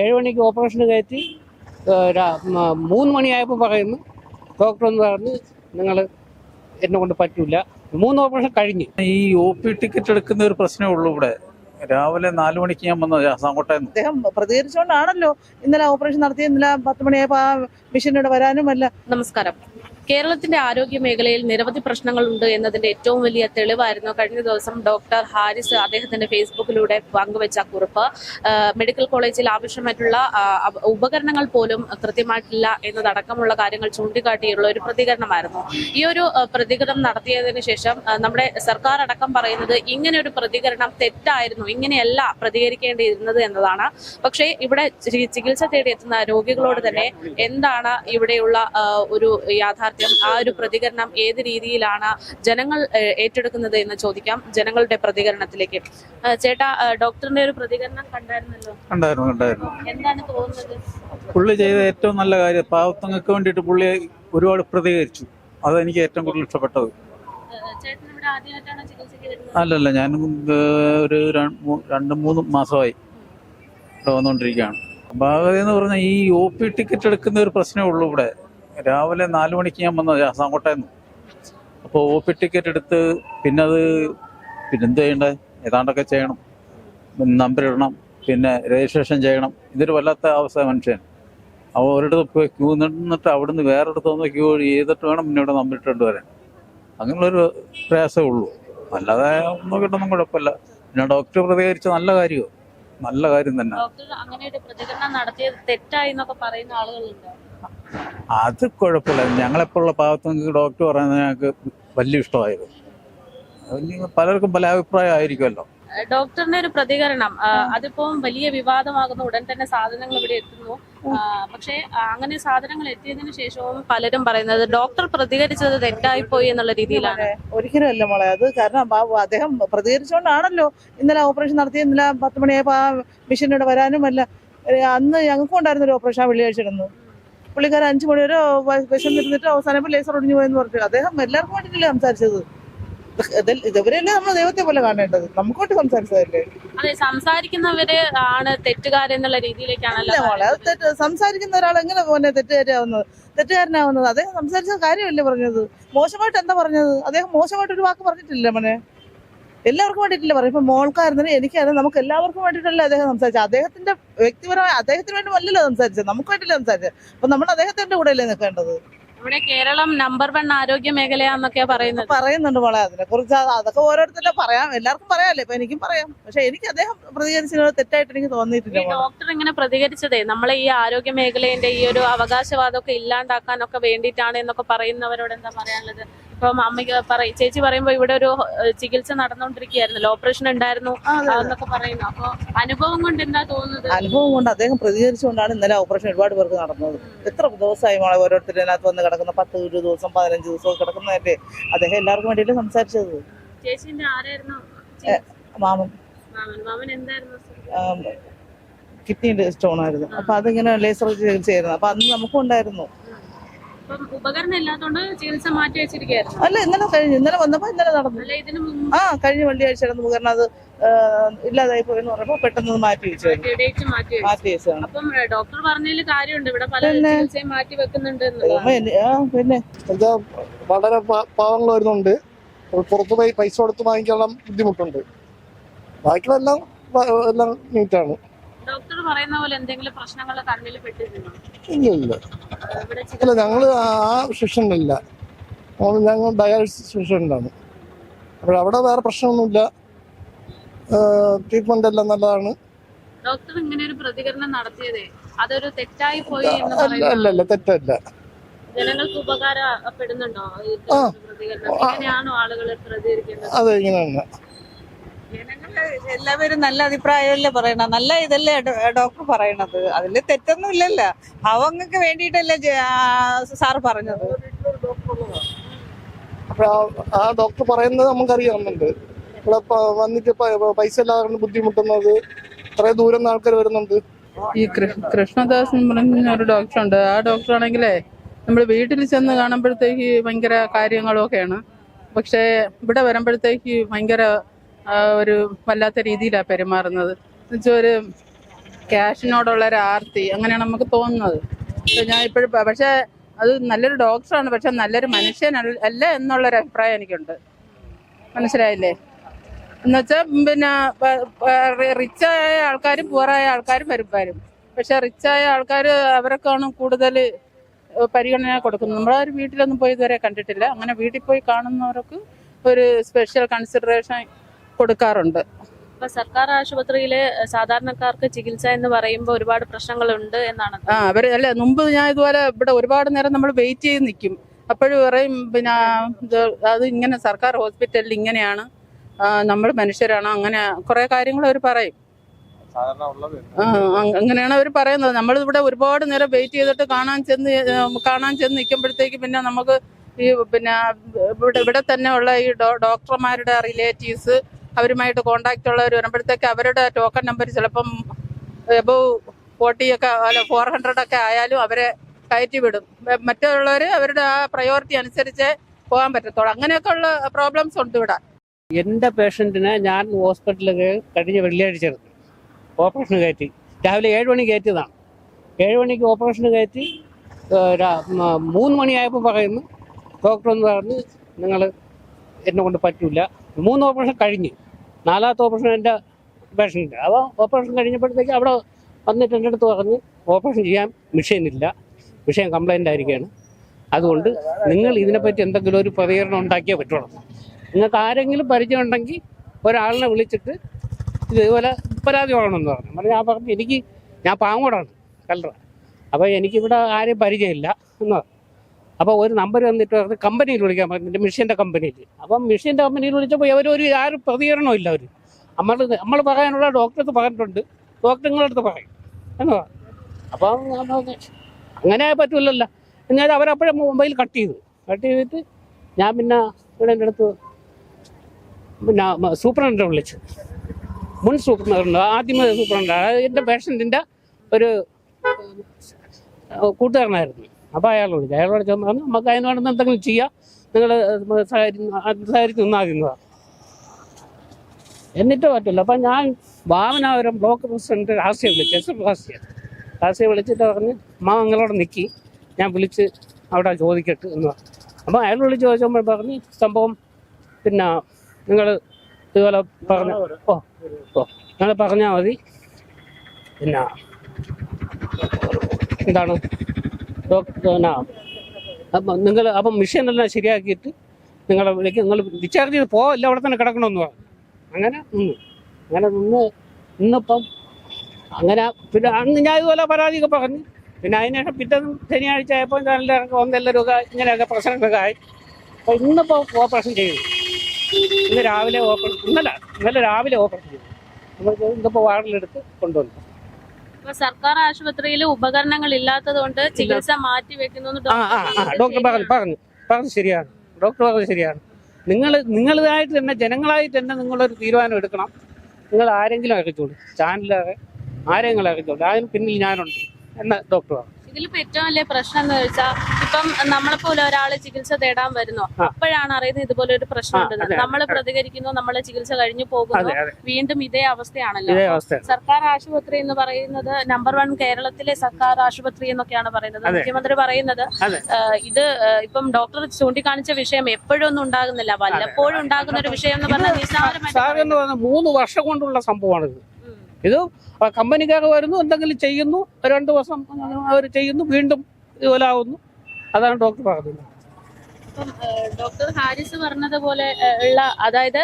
ഏഴ് മണിക്ക് ഓപ്പറേഷന് കയറ്റി മൂന്ന് മണിയായപ്പോൾ പറയുന്നു ഡോക്ടർ എന്ന് പറഞ്ഞ് നിങ്ങൾ എന്നെ കൊണ്ട് പറ്റില്ല മൂന്ന് ഓപ്പറേഷൻ കഴിഞ്ഞ്. ഈ ഒ പി ടിക്കറ്റ് എടുക്കുന്ന ഒരു പ്രശ്നമേ ഉള്ളൂ ഇവിടെ. രാവിലെ നാലു മണിക്ക് ഞാൻ വന്നു അങ്ങോട്ടേന്ന് അദ്ദേഹം പ്രതികരിച്ചുകൊണ്ടാണല്ലോ ഇന്നലെ ഓപ്പറേഷൻ നടത്തി ഇന്നലെ പത്ത് മണിയായപ്പോൾ ആ മെഷീനോട് വരാനുമല്ല നമസ്കാരം. കേരളത്തിന്റെ ആരോഗ്യ മേഖലയിൽ നിരവധി പ്രശ്നങ്ങളുണ്ട് എന്നതിന്റെ ഏറ്റവും വലിയ തെളിവായിരുന്നു കഴിഞ്ഞ ദിവസം ഡോക്ടർ ഹാരിസ് അദ്ദേഹത്തിന്റെ ഫേസ്ബുക്കിലൂടെ പങ്കുവച്ച കുറിപ്പ്. മെഡിക്കൽ കോളേജിൽ ആവശ്യമായിട്ടുള്ള ഉപകരണങ്ങൾ പോലും കൃത്യമായിട്ടില്ല എന്നതടക്കമുള്ള കാര്യങ്ങൾ ചൂണ്ടിക്കാട്ടിയുള്ള ഒരു പ്രതികരണമായിരുന്നു. ഈ ഒരു പ്രതികരണം നടത്തിയതിനു ശേഷം നമ്മുടെ സർക്കാർ അടക്കം പറയുന്നത് ഇങ്ങനെ ഒരു പ്രതികരണം തെറ്റായിരുന്നു ഇങ്ങനെയല്ല പ്രതികരിക്കേണ്ടിയിരുന്നത് എന്നതാണ്. പക്ഷേ ഇവിടെ ചികിത്സ തേടിയെത്തുന്ന രോഗികളോട് തന്നെ എന്താണ് ഇവിടെയുള്ള ഒരു യാഥാർത്ഥ്യം? ആ ഒരു പ്രതികരണം ഏത് രീതിയിലാണ് ജനങ്ങൾ ഏറ്റെടുക്കുന്നത് എന്ന് ചോദിക്കാം ജനങ്ങളുടെ പ്രതികരണത്തിലേക്ക്. ചേട്ടാ ഡോക്ടറിന്റെ ഒരു പ്രതികരണം കണ്ടായിരുന്നല്ലോ? കണ്ടായിരുന്നു കണ്ടായിരുന്നു. എന്താണ് തോന്നുന്നത്? പുള്ളി ചെയ്ത ഏറ്റവും നല്ല കാര്യം പാവത്തങ്ങൾക്ക് വേണ്ടിയിട്ട് പുള്ളി ഒരുപാട് പ്രതികരിച്ചു. അതെനിക്ക് ഏറ്റവും കൂടുതൽ ഇഷ്ടപ്പെട്ടത്. അല്ലല്ല ഞാൻ ഒരു രണ്ട് മൂന്ന് മാസമായി ഇവിടെ വന്നുകൊണ്ടിരിക്കുകയാണ് അപാകത എന്ന് പറഞ്ഞാൽ ഈ ഒ പി ടിക്കറ്റ് എടുക്കുന്ന ഒരു പ്രശ്നമേ ഉള്ളൂ ഇവിടെ. രാവിലെ നാലു മണിക്ക് ഞാൻ വന്നത് കോട്ടയം നിന്ന് അപ്പോൾ ഒ പി ടിക്കറ്റ് എടുത്ത് പിന്നെ അത് പിന്നെ എന്ത് ചെയ്യണ്ടേ? ഏതാണ്ടൊക്കെ ചെയ്യണം. നമ്പർ ഇടണം. പിന്നെ രജിസ്ട്രേഷൻ ചെയ്യണം. ഇതൊരു വല്ലാത്ത അവസ്ഥ മനുഷ്യൻ. അപ്പോൾ ഒരിടത്ത് പോയി ക്യൂ നിന്നിട്ട് അവിടുന്ന് വേറെടുത്ത് വന്ന് ക്യൂ ചെയ്തിട്ട് വേണം പിന്നെ ഇവിടെ നമ്പർ ഇട്ടുകൊണ്ട് വരാൻ. അങ്ങനെയുള്ളൊരു പ്രയാസമേ ഉള്ളൂ. അല്ലാതെ ഒന്നും കിട്ടൊന്നും കുഴപ്പമില്ല. പിന്നെ ഡോക്ടർ പ്രതികരിച്ച നല്ല കാര്യമോ. നല്ല കാര്യം തന്നെ. അങ്ങനെ പ്രതികരണം നടത്തിയത് തെറ്റായി എന്നൊക്കെ പറയുന്ന ആളുകളുണ്ട്? അത് കുഴപ്പമില്ല. ഞങ്ങളെപ്പോഴുള്ള പാവത്തുങ്ങൾക്ക് ഡോക്ടർ പറയുന്നത് ഞങ്ങൾക്ക് വലിയ ഇഷ്ടമായിരുന്നു. പലർക്കും പല അഭിപ്രായം ആയിരിക്കുമല്ലോ ഏഹ്, ഡോക്ടറിന്റെ ഒരു പ്രതികരണം അതിപ്പോ വലിയ വിവാദമാകുന്ന ഉടൻ തന്നെ സാധനങ്ങൾ ഇവിടെ എത്തുന്നു. പക്ഷേ അങ്ങനെ സാധനങ്ങൾ എത്തിയതിനു ശേഷവും പലരും പറയുന്നത് ഡോക്ടർ പ്രതികരിച്ചത് തെറ്റായി പോയി എന്നുള്ള രീതിയിലാണ്. ഒരിക്കലും അല്ല മോളെ. അത് കാരണം അദ്ദേഹം പ്രതികരിച്ചുകൊണ്ടാണല്ലോ ഇന്നലെ ഓപ്പറേഷൻ നടത്തി ഇന്നലെ പത്ത് മണിയായപ്പോ ആ മെഷീനോട് വരാനുമല്ല അല്ല. അന്ന് ഞങ്ങൾക്കും ഉണ്ടായിരുന്നൊരു ഓപ്പറേഷൻ വെള്ളിയാഴ്ച ഇടുന്നു പുള്ളിക്കാരൻ അഞ്ചു മണി വരെ വ- വിശന്നിരുന്നിട്ട് അവസാനം ലേസർ ഒടിഞ്ഞു പോയെന്ന് പറഞ്ഞു. അദ്ദേഹം എല്ലാവർക്കും വേണ്ടിയിട്ടല്ലേ സംസാരിച്ചത്. ഇതവരെയല്ലേ നമ്മൾ ദൈവത്തെ പോലെ കാണേണ്ടത്? നമുക്ക് വേണ്ടി സംസാരിച്ചതല്ലേ? അതെ സംസാരിക്കുന്നവര് ആണ് തെറ്റുകാരെന്നുള്ള രീതിയിലേക്കാണല്ലോ സംസാരിക്കുന്ന ഒരാൾ എങ്ങനെ പോലെ തെറ്റുകാരാവുന്നത് തെറ്റുകാരനാവുന്നത്? അദ്ദേഹം സംസാരിച്ച കാര്യമല്ലേ പറഞ്ഞത്? മോശമായിട്ട് എന്താ പറഞ്ഞത്? അദ്ദേഹം മോശമായിട്ട് ഒരു വാക്ക് പറഞ്ഞിട്ടില്ല മോനെ? എല്ലാവർക്കും വേണ്ടിയിട്ടില്ല പറയും ഇപ്പൊ മോൾക്കായിരുന്നാലും എനിക്കായിരുന്നു നമുക്ക് എല്ലാവർക്കും വേണ്ടിയിട്ടല്ലേ അദ്ദേഹം സംസാരിച്ചത്. അദ്ദേഹത്തിന്റെ വ്യക്തിപരമായ അദ്ദേഹത്തിന് വേണ്ടി അല്ലല്ലോ സംസാരിച്ചത്. നമുക്ക് വേണ്ടിയില്ല സംസാരിച്ചത്. അപ്പൊ നമ്മൾ അദ്ദേഹത്തിന്റെ കൂടെ അല്ലേ നിൽക്കേണ്ടത്? ഇവിടെ കേരളം നമ്പർ വൺ ആരോഗ്യ മേഖലയാന്നൊക്കെ പറയുന്നത്. പറയുന്നുണ്ട് മോളെ അതിനെ കുറിച്ച് അതൊക്കെ ഓരോരുത്തരുടെ പറയാം. എല്ലാവർക്കും പറയാല്ലേ ഇപ്പൊ എനിക്കും പറയാം. പക്ഷെ എനിക്ക് അദ്ദേഹം പ്രതികരിച്ചത് തെറ്റായിട്ട് എനിക്ക് തോന്നിയിട്ടില്ല ഡോക്ടർ ഇങ്ങനെ പ്രതികരിച്ചതേ നമ്മളെ ഈ ആരോഗ്യ മേഖലേന്റെ ഈ ഒരു അവകാശവാദമൊക്കെ ഇല്ലാണ്ടാക്കാനൊക്കെ വേണ്ടിയിട്ടാണ് എന്നൊക്കെ പറയുന്നവരോട് എന്താ പറയാനുള്ളത്? ഇപ്പം അമ്മയ്ക്ക് പറയും ചേച്ചി പറയുമ്പോ ഇവിടെ ഒരു ചികിത്സ നടന്നുകൊണ്ടിരിക്കുകയായിരുന്നല്ലോ ഓപ്പറേഷൻ ഉണ്ടായിരുന്നു. എന്നൊക്കെ പറയുന്നു. അപ്പൊ അനുഭവം കൊണ്ട് എന്താ തോന്നുന്നത്? അനുഭവം കൊണ്ട് അദ്ദേഹം പ്രതികരിച്ചുകൊണ്ടാണ് ഇന്നലെ ഓപ്പറേഷൻ ഒരുപാട് പേർക്ക് നടന്നത്. എത്ര ദിവസമായി മോളെ ഓരോരുത്തർ വന്ന് കിടക്കുന്ന. പത്ത് ഒരു ദിവസം പതിനഞ്ച് ദിവസം കിടക്കുന്നതല്ലേ? അദ്ദേഹം എല്ലാവർക്കും വേണ്ടിയിട്ട് സംസാരിച്ചത്? ചേച്ചിന്റെ ആരായിരുന്നു? മാമൻ. മാമൻ. മാമൻ എന്തായിരുന്നു? കിഡ്നിയുടെ സ്റ്റോൺ ആയിരുന്നു. അപ്പൊ അതിങ്ങനെ ലേസർ ചികിത്സയായിരുന്നു. അപ്പൊ അന്ന് നമുക്കും ഉണ്ടായിരുന്നു അല്ല ഇന്നലെ കഴിഞ്ഞു. ഇന്നലെ വന്നപ്പോ ഇന്നലെ നടന്നു. അല്ല ഇതിന് മുമ്പ് ആ കഴിഞ്ഞ വെള്ളിയാഴ്ച നടന്നു കാരണം അത് ഇല്ലാതായി പോയെന്ന് പറഞ്ഞപ്പോ പെട്ടെന്ന് അത് മാറ്റി വെച്ചു. മാറ്റി വെച്ചതാണ്. ഡോക്ടർ പറഞ്ഞതിൽ കാര്യമുണ്ട്. ഇവിടെ പല പിന്നെ? മാറ്റി വെക്കുന്നുണ്ട് പിന്നെ? എന്താ വളരെ പാവങ്ങൾ വരുന്നുണ്ട്. പുറത്തു പോയി പൈസ കൊടുത്ത് വാങ്ങിക്കാനുള്ള ബുദ്ധിമുട്ടുണ്ട്. ബാക്കിയെല്ലാം എല്ലാം എല്ലാം നീറ്റാണ് ഡോക്ടർ പറയുന്ന പോലെ എന്തെങ്കിലും പ്രശ്നങ്ങൾ കണ്ണിൽ പെട്ടിരുന്നു ഇല്ല ഇല്ല അല്ല ഞങ്ങൾ ആ സെഷനിലല്ല ഞങ്ങൾ ഡയാലിസിസ് സെഷനിലാണ് അപ്പോൾ അവിടെ വേറെ പ്രശ്നമൊന്നുമില്ല. ട്രീറ്റ്മെന്റ് എല്ലാം നല്ലതാണ്. ഡോക്ടർ ഇങ്ങനെ ഒരു പ്രതികരണം നടത്തിയതേ അതൊരു തെറ്റായി പോയി അല്ല അല്ല തെറ്റല്ല. ജനങ്ങൾക്ക് ഉപകാരപ്പെടുന്നുണ്ടോ പ്രതികരണം? ആളുകൾ പ്രതികരിക്കുന്നത് അതെ ജനങ്ങൾ എല്ലാവരും നല്ല അഭിപ്രായമല്ലേ പറയണ? നല്ല ഇതല്ലേ ഡോക്ടർ പറയണത്. അതിൽ തെറ്റൊന്നും ഇല്ലല്ലോ അവങ്ങക്ക് വേണ്ടിയിട്ടല്ലേ സാർ സാറ് പറഞ്ഞത്. ആ ഡോക്ടർ പറയുന്നത് നമുക്കറിയാവുന്നുണ്ട്. ഇവിടെ വന്നിട്ട് പൈസ ഇല്ലാതെ ബുദ്ധിമുട്ടുന്നത്. കുറേ ദൂരം ആൾക്കാർ വരുന്നുണ്ട്. ഈ കൃഷ്ണദാസ് എന്ന് പറഞ്ഞ ഒരു ഡോക്ടറുണ്ട്. ആ ഡോക്ടറാണെങ്കിലേ നമ്മൾ വീട്ടിൽ ചെന്ന് കാണുമ്പോഴത്തേക്ക് ഭയങ്കര കാര്യങ്ങളൊക്കെയാണ്. പക്ഷേ ഇവിടെ വരുമ്പോഴത്തേക്ക് ഭയങ്കര ഒരു വല്ലാത്ത രീതിയിലാണ് പെരുമാറുന്നത്. എന്നുവെച്ചാൽ ഒരു ക്യാഷിനോടുള്ള ഒരു ആർത്തി അങ്ങനെയാണ് നമുക്ക് തോന്നുന്നത്. ഞാൻ ഇപ്പോഴും പക്ഷേ അത് നല്ലൊരു ഡോക്ടറാണ് പക്ഷെ നല്ലൊരു മനുഷ്യനല്ല അല്ല എന്നുള്ളൊരു അഭിപ്രായം എനിക്കുണ്ട്. മനസ്സിലായില്ലേ? എന്നുവെച്ചാൽ പിന്നെ റിച്ചായ ആൾക്കാരും പുവറായ ആൾക്കാരും വരും വരും പക്ഷെ റിച്ചായ ആൾക്കാർ അവർക്കാണ് കൂടുതൽ പരിഗണന കൊടുക്കുന്നത്. നമ്മളെ ഒരു വീട്ടിലൊന്നും പോയി ഇതുവരെ കണ്ടിട്ടില്ല. അങ്ങനെ വീട്ടിൽ പോയി കാണുന്നവർക്ക് ഒരു സ്പെഷ്യൽ കൺസിഡറേഷൻ കൊടുക്കാറുണ്ട്. ഇപ്പൊ സർക്കാർ ആശുപത്രിയിൽ സാധാരണക്കാർക്ക് ചികിത്സ എന്ന് പറയുമ്പോൾ ഒരുപാട് പ്രശ്നങ്ങളുണ്ട് എന്നാണ് ആ അവർ അല്ല മുമ്പ് ഞാൻ ഇതുപോലെ ഇവിടെ ഒരുപാട് നേരം നമ്മൾ വെയിറ്റ് ചെയ്ത് നിൽക്കും. അപ്പോഴും പറയും പിന്നെ അത് ഇങ്ങനെ സർക്കാർ ഹോസ്പിറ്റലിൽ ഇങ്ങനെയാണ് നമ്മൾ മനുഷ്യരാണ്. അങ്ങനെ കുറെ കാര്യങ്ങൾ അവർ പറയും. അങ്ങനെയാണ് അവർ പറയുന്നത്. നമ്മൾ ഇവിടെ ഒരുപാട് നേരം വെയിറ്റ് ചെയ്തിട്ട് കാണാൻ ചെന്ന് കാണാൻ ചെന്ന് നിൽക്കുമ്പോഴത്തേക്ക് പിന്നെ നമുക്ക് ഈ പിന്നെ ഇവിടെ ഇവിടെ തന്നെ ഉള്ള ഈ ഡോക്ടർമാരുടെ റിലേറ്റീവ്സ് അവരുമായിട്ട് കോണ്ടാക്ട് ഉള്ളവർ വരുമ്പോഴത്തേക്ക് അവരുടെ ടോക്കൺ നമ്പർ ചിലപ്പം എബവ് ഫോർട്ടി ഒക്കെ അല്ല ഫോർ ഹൺഡ്രഡ് ഒക്കെ ആയാലും അവരെ കയറ്റി വിടും. മറ്റുള്ളവർ അവരുടെ ആ പ്രയോറിറ്റി അനുസരിച്ച് പോകാൻ പറ്റത്തുള്ളൂ. അങ്ങനെയൊക്കെ ഉള്ള പ്രോബ്ലംസ് ഉണ്ട് ഇവിടെ. എന്റെ പേഷ്യന്റിനെ ഞാൻ ഹോസ്പിറ്റലിൽ കഴിഞ്ഞ വെള്ളിയാഴ്ച എടുത്തു ഓപ്പറേഷൻ കയറ്റി. രാവിലെ ഏഴ് മണി കയറ്റിയതാണ്. ഏഴ് മണിക്ക് ഓപ്പറേഷൻ കയറ്റി മൂന്ന് മണിയായപ്പോൾ പറയുന്നു ഡോക്ടർ ഒന്ന് പറഞ്ഞ് നിങ്ങൾ എന്നെ കൊണ്ട് പറ്റില്ല മൂന്ന് ഓപ്പറേഷൻ കഴിഞ്ഞ്. നാലാമത്തെ ഓപ്പറേഷൻ എന്റെ പേഷ്യന്റ് അപ്പോൾ ഓപ്പറേഷൻ കഴിഞ്ഞപ്പോഴത്തേക്ക് അവിടെ വന്നിട്ട് എന്റെ അടുത്ത് പറഞ്ഞ് ഓപ്പറേഷൻ ചെയ്യാൻ മെഷീൻ ഇല്ല. മെഷീൻ കംപ്ലൈന്റ് ആയിരിക്കുകയാണ്. അതുകൊണ്ട് നിങ്ങൾ ഇതിനെപ്പറ്റി എന്തെങ്കിലും ഒരു പ്രതികരണം ഉണ്ടാക്കിയേ പറ്റുള്ളൂ. നിങ്ങൾക്ക് ആരെങ്കിലും പരിചയം ഉണ്ടെങ്കിൽ ഒരാളിനെ വിളിച്ചിട്ട് ഇതുപോലെ പരാതി വേണമെന്ന് പറഞ്ഞു. പറഞ്ഞു ഞാൻ പറഞ്ഞു എനിക്ക് ഞാൻ പാങ്ങോടാണ് കല്ലറ. അപ്പോൾ എനിക്കിവിടെ ആരെയും പരിചയമില്ല എന്ന് പറഞ്ഞു. അപ്പോൾ ഒരു നമ്പർ വന്നിട്ട് പറഞ്ഞു കമ്പനിയിൽ വിളിക്കാൻ പറഞ്ഞിട്ട് മിഷ്യന്റെ കമ്പനിയിൽ അപ്പം മിഷീന്റെ കമ്പനിയിൽ വിളിച്ചപ്പോൾ അവർ ഒരു ആരും പ്രതികരണവും ഇല്ല അവർ നമ്മൾ നമ്മൾ പറയാനുള്ള ഡോക്ടറെടുത്ത് പറഞ്ഞിട്ടുണ്ട്. ഡോക്ടർ നിങ്ങളടുത്ത് പറയും. എന്ന് പറഞ്ഞു. അപ്പം അങ്ങനെ പറ്റില്ലല്ലോ എന്നാൽ അവരപ്പോഴും മൊബൈൽ കട്ട് ചെയ്തു. കട്ട് ചെയ്തിട്ട് ഞാൻ പിന്നെ ഇവിടെ എന്റെ അടുത്ത് പിന്നെ സൂപ്രണ്ടെ വിളിച്ചു. മുൻ സൂപ്രണ്ട് ആദ്യമേ സൂപ്രണ്ട് എന്റെ പേഷ്യന്റിന്റെ ഒരു കൂട്ടുകാരനായിരുന്നു. അപ്പോൾ അയാൾ വിളിച്ചു വിളിച്ചപ്പോൾ പറഞ്ഞു നമുക്ക് അതിന് വേണ്ടുന്ന എന്തെങ്കിലും ചെയ്യാം. നിങ്ങൾ സഹകരിച്ച് നിന്നാൽ മതി എന്നിട്ടോ പറ്റില്ല അപ്പം ഞാൻ വാമനാപുരം ബ്ലോക്ക് പ്രസിഡന്റ് രാഷ്ട്രീയ വിളിച്ചു എസ് എഫ് രാഷ്ട്രീയ രാഷ്ട്രീയ വിളിച്ചിട്ട് പറഞ്ഞ് അമ്മ നിങ്ങളോട് നിൽക്കി ഞാൻ വിളിച്ച് അവിടെ ചോദിക്കട്ടെ എന്ന് പറഞ്ഞു. അപ്പോൾ അയാൾ വിളിച്ച് ചോദിച്ചപ്പോൾ പറഞ്ഞ് സംഭവം പിന്നെ നിങ്ങൾ ഇതുപോലെ പറഞ്ഞ ഓ ഓ നിങ്ങൾ പറഞ്ഞാൽ മതി. പിന്നെ എന്താണ്? ഡോക്ടർ അപ്പം നിങ്ങൾ അപ്പം മിഷൻ എല്ലാം ശരിയാക്കിയിട്ട് നിങ്ങളെ വിളിക്കും നിങ്ങൾ ഡിസ്ചാർജ് ചെയ്ത് പോവല്ല അവിടെ തന്നെ കിടക്കണമെന്ന് പറഞ്ഞു. അങ്ങനെ നിന്നു. അങ്ങനെ നിന്ന് ഇന്നിപ്പം അങ്ങനെ പിന്നെ അന്ന് ഞാൻ ഇതുപോലെ പരാതിയൊക്കെ പറഞ്ഞു. പിന്നെ അതിനുശേഷം പിറ്റേന്ന് ശനിയാഴ്ച ആയപ്പോൾ എല്ലാവർക്കും ഒന്നെല്ലാവരുമൊക്കെ ഇങ്ങനെയൊക്കെ പ്രശ്നങ്ങളൊക്കെ ആയി. അപ്പോൾ ഇന്നിപ്പോൾ ഓപ്പറേഷൻ ചെയ്തു. ഇന്ന് രാവിലെ ഓപ്പറേഷൻ ഇന്നലെ ഇന്നലെ രാവിലെ ഓപ്പറേഷൻ ചെയ്തു. നമ്മൾ ഇന്നിപ്പോൾ വാർഡിലെടുത്ത് കൊണ്ടുവന്നു. ഇപ്പൊ സർക്കാർ ആശുപത്രിയിൽ ഉപകരണങ്ങൾ ഇല്ലാത്തത് കൊണ്ട് ചികിത്സ മാറ്റി വെക്കുന്നു ഡോക്ടർ പറഞ്ഞു പറഞ്ഞു പറഞ്ഞു ശരിയാണ്. ഡോക്ടർ പറഞ്ഞു ശരിയാണ്. നിങ്ങൾ നിങ്ങളിതായിട്ട് തന്നെ ജനങ്ങളായിട്ട് തന്നെ നിങ്ങളൊരു തീരുമാനം എടുക്കണം. നിങ്ങൾ ആരെങ്കിലും അറിയിച്ചോളൂ. ചാനലുകാരെ ആരെങ്കിലും അറിയിച്ചോളൂ. അതിന് പിന്നിൽ ഞാനുണ്ട്. എന്ന ഡോക്ടർ പറഞ്ഞു. ഇതിലിപ്പോ ഏറ്റവും വലിയ പ്രശ്നം എന്ന് വെച്ചാൽ ഇപ്പം നമ്മളെപ്പോലെ ഒരാൾ ചികിത്സ തേടാൻ വരുന്നു. അപ്പോഴാണ് അറിയുന്നത് ഇതുപോലെ ഒരു പ്രശ്നം ഉണ്ടെന്ന്. നമ്മൾ പ്രതികരിക്കുന്നു നമ്മളെ ചികിത്സ കഴിഞ്ഞു പോകുന്നു. വീണ്ടും ഇതേ അവസ്ഥയാണല്ലോ. സർക്കാർ ആശുപത്രി എന്ന് പറയുന്നത് നമ്പർ വൺ കേരളത്തിലെ സർക്കാർ ആശുപത്രി എന്നൊക്കെയാണ് പറയുന്നത്. മുഖ്യമന്ത്രി പറയുന്നത് ഇത് ഇപ്പം ഡോക്ടർ ചൂണ്ടിക്കാണിച്ച വിഷയം എപ്പോഴും ഒന്നും ഉണ്ടാകുന്നില്ല. വല്ലപ്പോഴും ഉണ്ടാകുന്ന ഒരു വിഷയം എന്ന് പറഞ്ഞാൽ മൂന്ന് വർഷം കൊണ്ടുള്ള സംഭവമാണിത് ഇത്. കമ്പനിക്കാർ വരുന്നു എന്തെങ്കിലും ചെയ്യുന്നു രണ്ടു വർഷം അവർ ചെയ്യുന്നു വീണ്ടും ഇതുപോലെ ആവുന്നു. അതാണ് ഡോക്ടർ പറഞ്ഞത്. ഇപ്പം ഡോക്ടർ ഹാരിസ് പറഞ്ഞതുപോലെ ഉള്ള അതായത്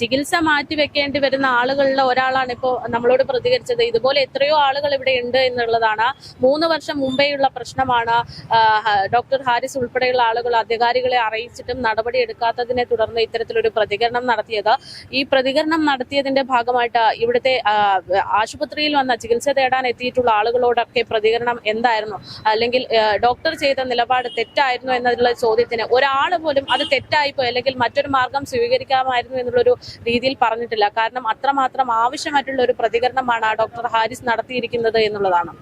ചികിത്സ മാറ്റി വെക്കേണ്ടി വരുന്ന ആളുകളിലെ ഒരാളാണ് ഇപ്പോൾ നമ്മളോട് പ്രതികരിച്ചത്. ഇതുപോലെ എത്രയോ ആളുകൾ ഇവിടെ ഉണ്ട് എന്നുള്ളതാണ്. മൂന്ന് വർഷം മുമ്പേയുള്ള പ്രശ്നമാണ്. ഡോക്ടർ ഹാരിസ് ഉൾപ്പെടെയുള്ള ആളുകൾ അധികാരികളെ അറിയിച്ചിട്ടും നടപടി എടുക്കാത്തതിനെ തുടർന്ന് ഇത്തരത്തിലൊരു പ്രതികരണം നടത്തിയത്. ഈ പ്രതികരണം നടത്തിയതിന്റെ ഭാഗമായിട്ട് ഇവിടുത്തെ ആശുപത്രിയിൽ വന്ന ചികിത്സ തേടാൻ എത്തിയിട്ടുള്ള ആളുകളോടൊക്കെ പ്രതികരണം എന്തായിരുന്നു? അല്ലെങ്കിൽ ഡോക്ടർ ചെയ്ത നിലപാട് തെറ്റായിരുന്നു എന്നുള്ള ചോദ്യത്തിന് ഒരാൾ പോലും അത് തെറ്റായിപ്പോയി അല്ലെങ്കിൽ മറ്റൊരു മാർഗം സ്വീകരിക്കാമായിരുന്നു എന്നുള്ളൊരു രീതിയിൽ പറഞ്ഞിട്ടില്ല. കാരണം അത്രമാത്രം ആവശ്യമായിട്ടുള്ള ഒരു പ്രതികരണമാണ് ആ ഡോക്ടർ ഹാരിസ് നടത്തിയിരിക്കുന്നത് എന്നുള്ളതാണ്.